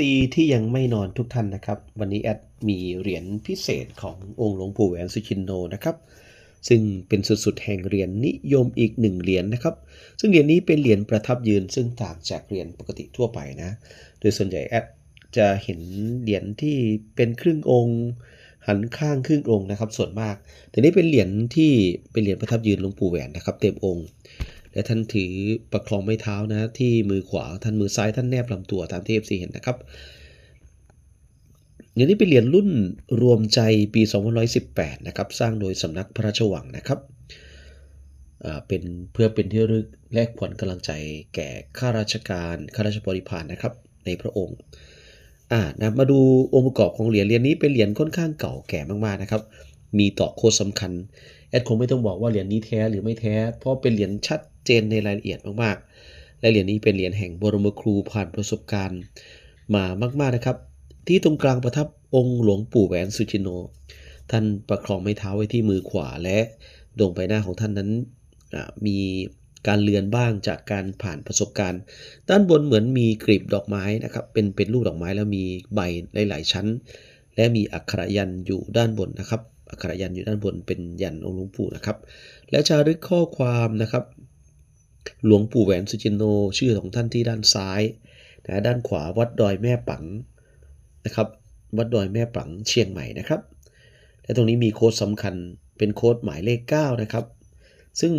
ตีที่ยังไม่นอนทุกท่านนะครับ วันนี้แอดมีเหรียญพิเศษขององค์หลวงปู่แหวนสุชินโนนะครับ ซึ่งเป็นสุดๆแห่งเหรียญนิยมอีกหนึ่งเหรียญนะครับ ซึ่งเหรียญนี้เป็นเหรียญประทับยืนซึ่งต่างจากเหรียญปกติทั่วไปนะ โดยส่วนใหญ่แอดจะเห็นเหรียญที่เป็นครึ่งองค์หันข้างครึ่งองค์นะครับ ส่วนมาก แต่นี้เป็นเหรียญที่เป็นเหรียญประทับยืนหลวงปู่แหวนนะครับ เต็มองค์ และท่านถือประคองไม้เท้านะที่มือขวาท่านมือซ้ายท่านแนบลำตัวตามที่ FC เห็นนะครับเหรียญนี้เป็นเหรียญรุ่นรวมใจปี2518 นะครับ สร้างโดยสำนักพระราชวังนะครับเป็นเพื่อเป็นที่ระลึกแลกขวัญกำลังใจแก่ข้าราชการข้าราชบริพารนะครับ ในพระองค์อ่านะมาดูองค์ประกอบของเหรียญเหรียญนี้เป็นเหรียญค่อนข้างเก่าแก่มากๆนะครับ มีต่อโค้ดสำคัญ แอดคงไม่ต้องบอกว่าเหรียญนี้แท้หรือไม่แท้ เพราะเป็นเหรียญชัดเจนในรายละเอียดมากๆ และเหรียญนี้เป็นเหรียญแห่งบรมครูผ่านประสบการณ์มามากๆนะครับ ที่ตรงกลางประทับองค์หลวงปู่แหวนสุจิโน ท่านประคองไม้เท้าไว้ที่มือขวาและดวงใบหน้าของท่านนั้นมีการเลือนบ้างจากการผ่านประสบการณ์ ด้านบนเหมือนมีกลีบดอกไม้นะครับ เป็นเป็นลูกดอกไม้แล้วมีใบหลายๆชั้น และมีอักขระยันอยู่ด้านบนนะครับ อักขระยันอยู่ด้านบนเป็นยันองค์หลวงปู่นะครับ และจารึกข้อความนะครับ หลวงปู่แหวนสุจินโนชื่อของท่านที่ด้านซ้ายนะด้านขวาวัดดอยแม่ปังนะครับ วัดดอยแม่ปังเชียงใหม่นะครับ และตรงนี้มีโค้ดสำคัญเป็นโค้ดหมายเลข 9 นะครับ ซึ่ง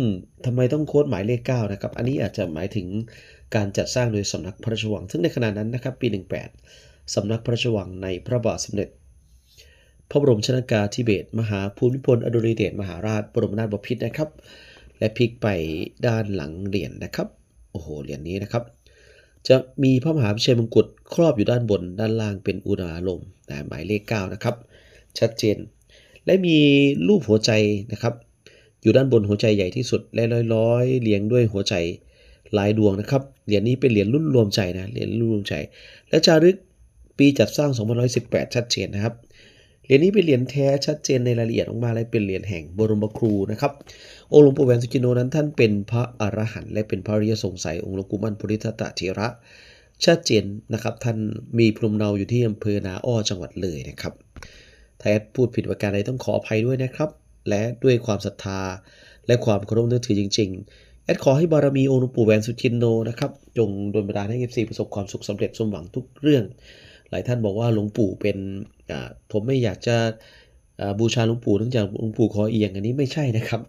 ทำไมต้องโค้ดหมายเลข 9 นะครับ อันนี้อาจจะหมายถึงการจัดสร้างโดยสำนักพระราชวัง ซึ่งในขณะนั้นนะครับปี 18สำนักพระราชวังในพระบาทสมเด็จ พระบรมชนากาธิเบศมหาภูมิพลอดุลยเดชมหาราชบรมนาถบพิตรนะครับ และพลิกไปด้านหลังเหรียญนะครับโอ้โหเหรียญนี้นะครับ จะมีพระมหาพิชัยมงกุฎครอบอยู่ด้านบนด้านล่างเป็นอุณาลมนะหมายเลข 9 นะครับ ชัดเจน และมีรูปหัวใจนะครับ อยู่ด้านบนหัวใจใหญ่ที่สุด และร้อยๆเรียงด้วยหัวใจหลายดวงนะครับเหรียญนี้เป็นเหรียญรุ่นรวมใจนะเหรียญรุ่นรวมใจ และจารึกปีจัดสร้าง2518 ชัดเจนนะครับ เหรียญนี้เป็นเหรียญแท้ชัดเจนในรายละเอียดออกมาและเป็นเหรียญแห่งบรมครูนะครับองค์หลวงปู่แหวนสุจินโนนั้นท่านเป็นพระอรหันต์และเป็นพระริยสงสัยองค์หลวงปู่มั่นปุริทัตตเถระชัดเจนนะครับท่านมีภูมิเนาอยู่ที่อำเภอนาอ้อจังหวัดเลยนะครับถ้าแอดพูดผิดประการใดต้องขออภัยด้วยนะครับ และด้วยความศรัทธา และความเคารพนับถือจริง ๆ แอดขอให้บารมีองค์หลวงปู่แหวนสุจินโนนะครับจงดลบันดาลให้เอฟซีประสบความสุขสำเร็จสมหวังทุกเรื่อง หลายท่านบอกว่าหลวงปู่เป็นผมไม่อยากจะบูชาหลวงปู่เนื่องจากหลวงปู่คอเอียงอันนี้ไม่ใช่นะครับ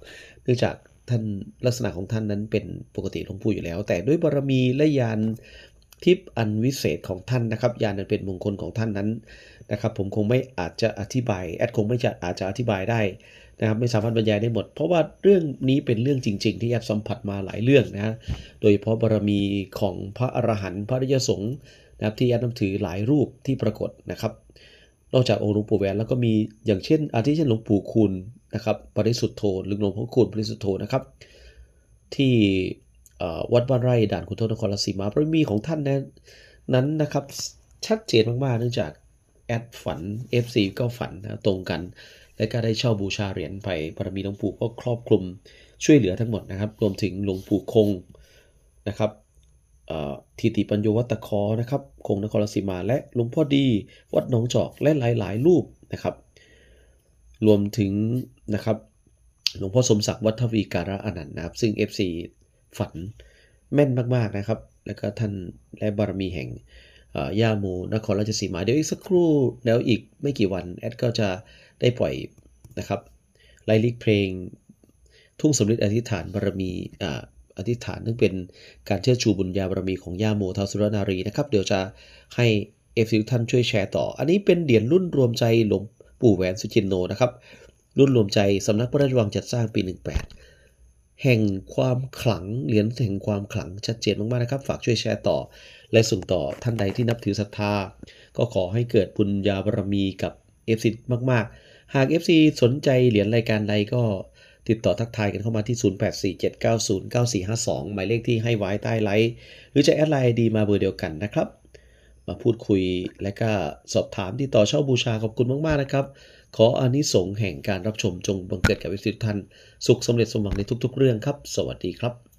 เนื่องจากท่านลักษณะของท่านนั้นเป็นปกติหลวงปู่อยู่แล้ว แต่ด้วยบารมีและญาณทิพย์อันวิเศษของท่านนะครับญาณอันเป็นมงคลของท่านนั้นนะครับผมคงไม่อาจจะอธิบายแอดคงไม่จะอาจจะอธิบายได้นะครับไม่สามารถบรรยายได้หมด เพราะว่าเรื่องนี้เป็นเรื่องจริง ๆ ที่แอดสัมผัสมาหลายเรื่องนะโดยเฉพาะบารมีของพระอรหันต์พระริยสงฆ์ นะครับที่แอดนับถือหลายรูปที่ปรากฏนะครับ นอกจากองค์หลวงปู่แหวนแล้วก็มีอย่างเช่น อาทิเช่นหลวงปู่คูณนะครับปริสุทธโธหรือหลวงพ่อคูณปริสุทธโธนะครับ ที่วัดบ้านไร่ด่านขุนทดนครราชสีมาพระมีของท่านนั้นนะครับชัดเจนมากๆเนื่องจากแอดฝัน FC ก็ฝันนะตรงกัน และก็ได้เช่าบูชาเหรียญไปบารมีหลวงปู่ก็ครอบคลุมช่วยเหลือทั้งหมดนะครับ รวมถึงหลวงปู่คงนะครับ ทิติปัญโยวัตคอนะครับคงนครราชสีมาและหลวงพ่อดี วัดหนองจอกและหลายๆ รูปนะครับ รวมถึงนะครับหลวงพ่อสมศักดิ์วัฒวีการะอนันต์นะครับ ซึ่ง FC ฝันแม่นมาก ๆ นะครับ แล้วก็ท่านและบารมีแห่งย่าโมนครราชสีมา เดี๋ยวอีกสักครู่แล้วอีกไม่กี่วัน แอดก็จะได้ปล่อยนะครับไลลิกเพลง ทุ่งสำลิดอธิษฐานบารมี อธิษฐานซึ่งเป็นการเชิดชูบุญญาบารมีของย่าโมท้าสุรนารีนะครับ เดี๋ยวจะให้เอฟซีทุกท่านช่วยแชร์ต่อ อันนี้เป็นเหรียญรุ่นรวมใจหลวงปู่แหวนสุจินโนนะครับ รุ่นรวมใจสำนักพระราชวังจัดสร้างปี 18 แห่งความขลังเหรียญแห่งความขลังชัดเจนมากๆนะครับ ฝากช่วยแชร์ต่อ และส่งต่อท่านใดที่นับถือศรัทธา ก็ขอให้เกิดบุญญาบารมีกับ FC มากๆ หาก FC สนใจเหรียญรายการใดก็ ติดต่อทักทายกันเข้ามาที่ 0847909452 หมายเลขที่ให้ไว้ใต้ไลฟ์หรือจะแอดไลน์ดีมาเบอร์เดียวกันนะครับ มาพูดคุยและก็สอบถามติดต่อเช่าบูชาขอบคุณมาก ๆ นะครับ ขออานิสงส์แห่งการรับชมจงบังเกิดกับวิสุทธิท่านสุขสำเร็จสมหวังในทุก ๆ เรื่องครับ สวัสดีครับ